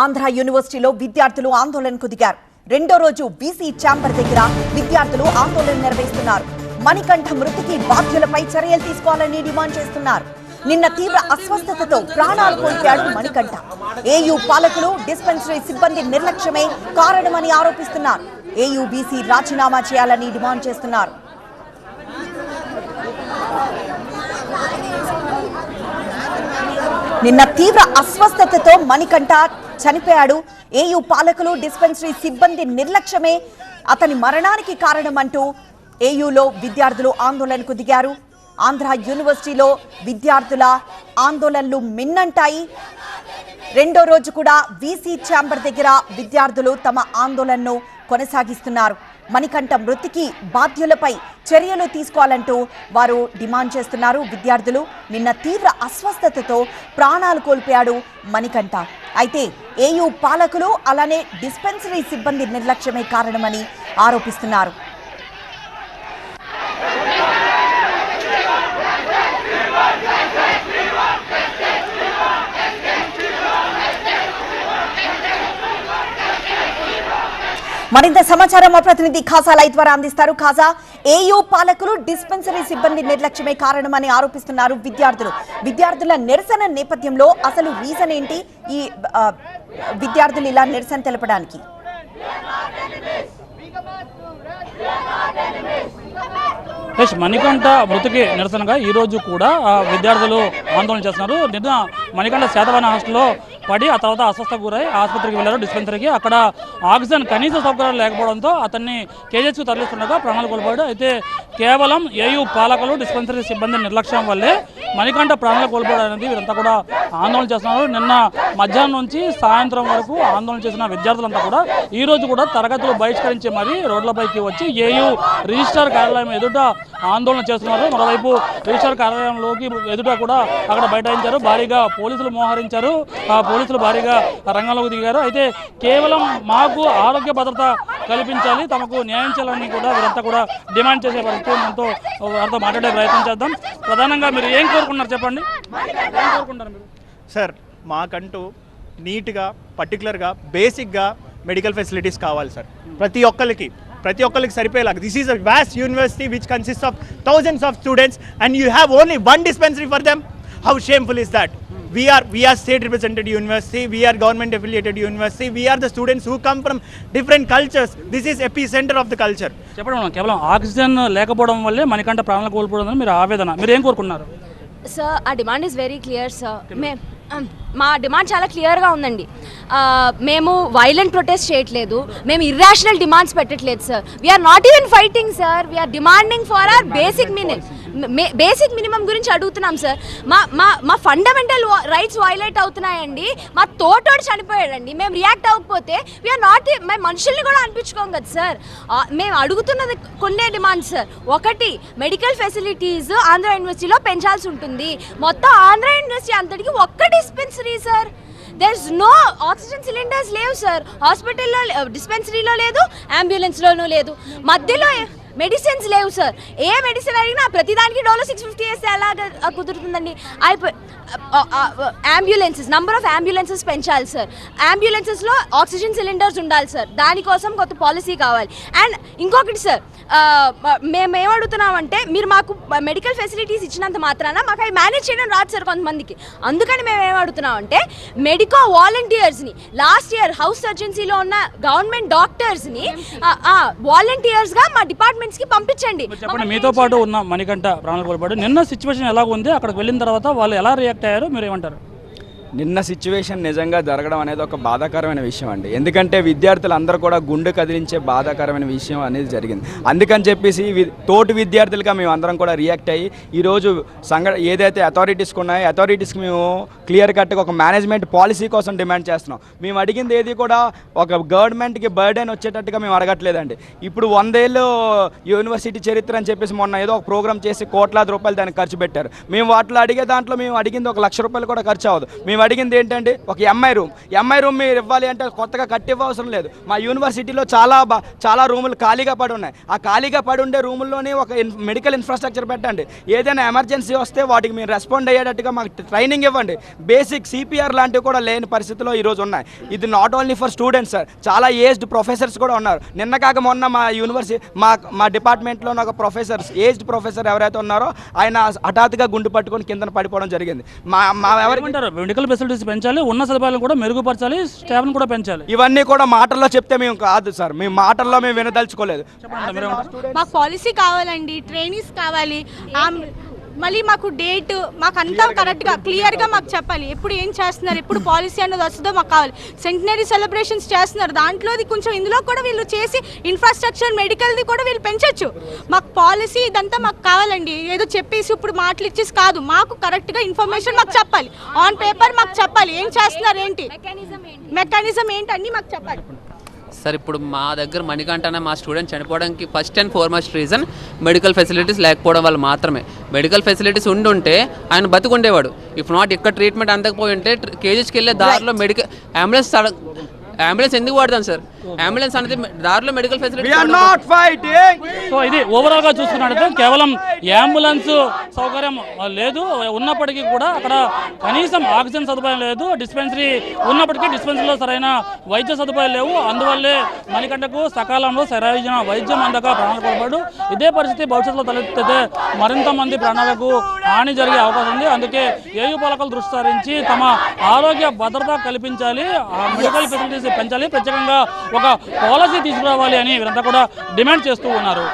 ఆంధ్ర యూనివర్సిటీలో విద్యార్థులు ఆందోళనకు దిగారు. రెండో రోజు బీసీ ఛాంబర్ దగ్గర విద్యార్థులు ఆందోళన నిర్వహిస్తున్నారు. మణికంఠ మృతికి బాధ్యులపై చర్యలు తీసుకోవాలని డిమాండ్ చేస్తున్నారు. నిన్న తీవ్ర అస్వస్థతతో ప్రాణాలు కోల్పోయాడు మణికంఠ. ఏయూ పాలకులు డిస్పెన్సరీ సిబ్బంది నిర్లక్ష్యమే కారణమని ఆరోపిస్తున్నారు. ఏయూ బీసీ రాజీనామా చేయాలని డిమాండ్ చేస్తున్నారు. నిన్న తీవ్ర అస్వస్థతతో మణికంఠ చనిపోయాడు. ఏయు పాలకులు డిస్పెన్సరీ సిబ్బంది నిర్లక్ష్యమే. అతని మరణానికి కారణమంటూ ఏయులో విద్యార్థులు ఆందోళనకు దిగారు. ఆంధ్ర యూనివర్సిటీలో విద్యార్థుల ఆందోళనలు మిన్నంటాయి. రెండో రోజు కూడా వీసీ ఛాంబర్ దగ్గర విద్యార్థులు తమ ఆందోళనను కొనసాగిస్తున్నారు. మణికంఠ మృతికి బాధ్యులపై చర్యలు తీసుకోవాలంటూ వారు డిమాండ్ చేస్తున్నారు. విద్యార్థులు నిన్న తీవ్ర అస్వస్థతతో ప్రాణాలు కోల్పోయాడు మణికంఠ. అయితే ఏయూ పాలకులు అలానే డిస్పెన్సరీ సిబ్బంది నిర్లక్ష్యమే కారణమని ఆరోపిస్తున్నారు. మరింత సమాచారం మా ప్రతినిధి ఖాసా లై ద్వారా అందిస్తారు. ఖాసా ఏయూ పాలకులు డిస్పెన్సరీ సిబ్బంది నిర్లక్ష్యమే కారణమని ఆరోపిస్తున్నారు విద్యార్థులు. విద్యార్థుల నిరసన నేపథ్యంలో అసలు రీజన్ ఏంటి? ఈ విద్యార్థులు ఇలా నిరసన తెలపడానికి. ఎస్ మణికంఠ మృతికి నిరసనగా ఈ రోజు కూడా విద్యార్థులు ఆందోళన చేస్తున్నారు. నిన్న మణికంఠ శాతవాన హాస్టల్లో పడి ఆ తర్వాత అస్వస్థ గురై ఆసుపత్రికి వెళ్ళారు డిస్పెన్సరీకి. అక్కడ ఆక్సిజన్ కనీస సౌకర్యాలు లేకపోవడంతో అతన్ని కేజెస్కు తరలిస్తుండగా ప్రాణాలు కోల్పోయాడు. అయితే కేవలం ఏయూ పాలకులు డిస్పెన్సరీ సిబ్బంది నిర్లక్ష్యం వల్లే మణికంఠ ప్రాణాలు కోల్పోవడం అనేది వీరంతా కూడా ఆందోళన చేస్తున్నారు. నిన్న మధ్యాహ్నం నుంచి సాయంత్రం వరకు ఆందోళన చేసిన విద్యార్థులంతా కూడా ఈ రోజు కూడా తరగతులు బహిష్కరించి మరి రోడ్లపైకి వచ్చి ఏయూ రిజిస్టార్ కార్యాలయం ఎదుట ఆందోళన చేస్తున్నారు. మరోవైపు రిజిస్ట్రార్ కార్యాలయంలోకి ఎదుట కూడా అక్కడ బైఠాయించారు. భారీగా పోలీసులు మోహరించారు. ఆ పోలీసులు భారీగా రంగంలోకి దిగారు. అయితే కేవలం మాకు ఆరోగ్య భద్రత కల్పించాలి తమకు న్యాయం చేయాలని కూడా వీరంతా కూడా డిమాండ్ చేసే పరిస్థితి మనతో వారితో మాట్లాడే ప్రయత్నం చేద్దాం. ప్రధానంగా మీరు ఏం కోరుకున్నారు చెప్పండి? ఏం కోరుకుంటారు మీరు? సార్ మాకంటూ నీట్గా పర్టికులర్గా బేసిక్గా మెడికల్ ఫెసిలిటీస్ కావాలి సార్. ప్రతి ఒక్కరికి ప్రతి ఒక్కరికి సరిపోయేలాగా. This is a vast university which consist of thousands of students and you have only one dispensary for them how shameful is that we are we are state represented university we are government affiliated university we are the students who come from different cultures. This is epicenter of the culture. చెప్పండి మనం కేవలం oxygen లేకపోవడం వల్లే మనకంటే ప్రాణాలు కోల్పోవడం మీరు ఆవేదన మీరు ఏం కోరుకున్నారు సార్ ఆ demand is very clear sir May um, మా డిమాండ్ చాలా క్లియర్గా ఉందండి. మేము వైలెంట్ ప్రొటెస్ట్ చేయట్లేదు. మేము ఇర్రాషనల్ డిమాండ్స్ పెట్టట్లేదు sir we're not even fighting sir we're demanding for our basic meaning basic minimum గురించి అడుగుతున్నాం సార్ మా మా మా ఫండమెంటల్ రైట్స్ వైలేట్ అవుతున్నాయండి. మా తోటోడు చనిపోయాడండి. మేము రియాక్ట్ అవ్వకపోతే వీఆర్ నాట్ మేము మనుషుల్ని కూడా అనిపించుకోం కదా సార్ మేము అడుగుతున్నది కొన్ని డిమాండ్స్ సార్ ఒకటి మెడికల్ ఫెసిలిటీస్ ఆంధ్ర యూనివర్సిటీలో పెంచాల్సి ఉంటుంది. మొత్తం ఆంధ్ర యూనివర్సిటీ అంతటికి ఒక్క dispensary sir there's no oxygen cylinders లేవు సార్ హాస్పిటల్లో డిస్పెన్సరీలో లేదు అంబులెన్స్లోనూ లేదు. మధ్యలో మెడిసిన్స్ లేవు సార్ ఏ మెడిసిన్ అడిగినా ప్రతిదానికి డోలో సిక్స్ ఫిఫ్టీ వేస్తే ఎలాగ కుదురుతుందండి? అయిపోయి అంబులెన్సెస్ నంబర్ ఆఫ్ అంబులెన్సెస్ పెంచాలి సార్ అంబులెన్సెస్లో ఆక్సిజన్ సిలిండర్స్ ఉండాలి సార్ దానికోసం కొత్త పాలసీ కావాలి. అండ్ ఇంకొకటి సార్ మేము ఏం మీరు మాకు మెడికల్ ఫెసిలిటీస్ ఇచ్చినంత మాత్రాన మాకు అవి మేనేజ్ చేయడం రాదు సార్ కొంతమందికి. అందుకని మేము ఏమడుగుతున్నామంటే మెడికో వాలంటీర్స్ని లాస్ట్ ఇయర్ హౌస్ సర్జెన్సీలో ఉన్న గవర్నమెంట్ డాక్టర్స్ని వాలంటీర్స్గా మా డిపార్ట్మెంట్ డిపార్ట్మెంట్స్కి పంపించండి. మీరు చెప్పండి మీతో పాటు ఉన్న మణికంఠ ప్రాణాలు కోల్పోయాడు. నిన్న సిచ్యువేషన్ ఎలా ఉంది అక్కడికి వెళ్ళిన తర్వాత వాళ్ళు ఎలా రియాక్ట్ అయ్యారు మీరు ఏమంటారు? నిన్న సిచ్యువేషన్ నిజంగా జరగడం అనేది ఒక బాధాకరమైన విషయం అండి. ఎందుకంటే విద్యార్థులు అందరూ కూడా గుండె కదిలించే బాధాకరమైన విషయం అనేది జరిగింది. అందుకని చెప్పేసి తోటి విద్యార్థులుగా మేము అందరం కూడా రియాక్ట్ అయ్యి ఈరోజు సంఘ ఏదైతే అథారిటీస్కి ఉన్నాయో అథారిటీస్కి మేము క్లియర్ కట్గా ఒక మేనేజ్మెంట్ పాలసీ కోసం డిమాండ్ చేస్తున్నాం. మేము అడిగింది ఏది కూడా ఒక గవర్నమెంట్కి బర్డెన్ వచ్చేటట్టుగా మేము అడగట్లేదండి. ఇప్పుడు వందేళ్ళు యూనివర్సిటీ చరిత్ర అని చెప్పేసి మొన్న ఏదో ఒక ప్రోగ్రామ్ చేసి కోట్లాది రూపాయలు దానికి ఖర్చు పెట్టారు. మేము వాటిలో అడిగే దాంట్లో మేము అడిగింది ఒక లక్ష రూపాయలు కూడా ఖర్చు అవ్వదు. మేము మేము అడిగింది ఏంటంటే ఒక ఎంఐ రూమ్ ఎంఐ రూమ్ మీరు ఇవ్వాలి అంటే కొత్తగా కట్టి అవసరం లేదు. మా యూనివర్సిటీలో చాలా చాలా రూములు ఖాళీగా పడి ఉన్నాయి. ఆ ఖాళీగా పడి ఉండే రూముల్లోనే ఒక మెడికల్ ఇన్ఫ్రాస్ట్రక్చర్ పెట్టండి. ఏదైనా ఎమర్జెన్సీ వస్తే వాటికి మీరు రెస్పాండ్ అయ్యేటట్టుగా మాకు ట్రైనింగ్ ఇవ్వండి. బేసిక్ సిపిఆర్ లాంటివి కూడా లేని పరిస్థితిలో ఈరోజు ఉన్నాయి. ఇది not only for students sir చాలా ఏజ్డ్ ప్రొఫెసర్స్ కూడా ఉన్నారు. నిన్న కాక మొన్న మా యూనివర్సిటీ మా మా డిపార్ట్మెంట్లో ఒక ప్రొఫెసర్స్ ఏజ్డ్ ప్రొఫెసర్ ఎవరైతే ఉన్నారో ఆయన హఠాత్తుగా గుండు పట్టుకొని కింద పడిపోవడం జరిగింది. మా మా ఎవరు ఏమంటారు? మెడికల్ ఫెసిలిటీస్ పెంచాలి ఉన్న సదుపాయాలను కూడా మెరుగుపరచాలి స్టాఫ్ని కూడా పెంచాలి. ఇవన్నీ కూడా మాటల్లో చెప్తే మేము కాదు సార్ మేము మాటల్లో మేము వినదలుచుకోలేదు? మాకు పాలసీ కావాలండి ట్రైనీస్ కావాలి. మళ్ళీ మాకు డేట్ మాకు అంతా కరెక్ట్గా క్లియర్గా మాకు చెప్పాలి. ఎప్పుడు ఏం చేస్తున్నారు ఎప్పుడు పాలసీ అన్నది వస్తుందో మాకు కావాలి. సెంటనరీ సెలబ్రేషన్స్ చేస్తున్నారు. దాంట్లోది కొంచెం ఇందులో కూడా వీళ్ళు చేసి ఇన్ఫ్రాస్ట్రక్చర్ మెడికల్ది కూడా వీళ్ళు పెంచొచ్చు. మాకు పాలసీ ఇదంతా మాకు కావాలండి. ఏదో చెప్పేసి ఇప్పుడు మాటలు ఇచ్చేసి కాదు. మాకు కరెక్ట్గా ఇన్ఫర్మేషన్ మాకు చెప్పాలి. ఆన్ పేపర్ మాకు చెప్పాలి. ఏం చేస్తున్నారు ఏంటి? మెకానిజం ఏంటి? మెకానిజం ఏంటి? అన్నీ మాకు చెప్పాలి. సార్ ఇప్పుడు మా దగ్గర మణికంఠ అనే మా స్టూడెంట్ చనిపోవడానికి first and foremost reason medical facilities లేకపోవడం వల్ల మాత్రమే. మెడికల్ ఫెసిలిటీస్ ఉండి ఉంటే ఆయన బతుకుండేవాడు. ఇఫ్ నాట్ ఇక్కడ ట్రీట్మెంట్ అందకపోయి ఉంటే కేజెస్కి వెళ్ళే దారిలో మెడికల్ అంబులెన్స్ అంబులెన్స్ ఎందుకు వాడతాం సార్? అంబులెన్స్ అనేది దారిలో మెడికల్ ఫెసిలిటీ. సో ఇది ఓవరాల్గా చూసుకున్నట్లయితే కేవలం అంబులెన్స్ సౌకర్యం లేదు. ఉన్నప్పటికీ కూడా అక్కడ కనీసం ఆక్సిజన్ సదుపాయం లేదు. డిస్పెన్సరీ ఉన్నప్పటికీ డిస్పెన్సరీలో సరైన వైద్య సదుపాయాలు లేవు. అందువల్లే మణికంటకు సకాలంలో సరైన వైద్యం అందక ప్రాణాలు కోల్పోయాడు ఇదే పరిస్థితి భవిష్యత్తులో తలెత్తితే మరింత మంది ప్రాణాలకు హాని జరిగే అవకాశం ఉంది. అందుకే ఏయు పాలకులు దృష్టి సారించి తమ ఆరోగ్య భద్రత కల్పించాలి. ఆ మెడికల్ ఫెసిలిటీస్ పెంచాలి. ప్రత్యేకంగా ఒక పాలసీ తీసుకురావాలి అని వీరంతా కూడా డిమాండ్ చేస్తూ ఉన్నారు.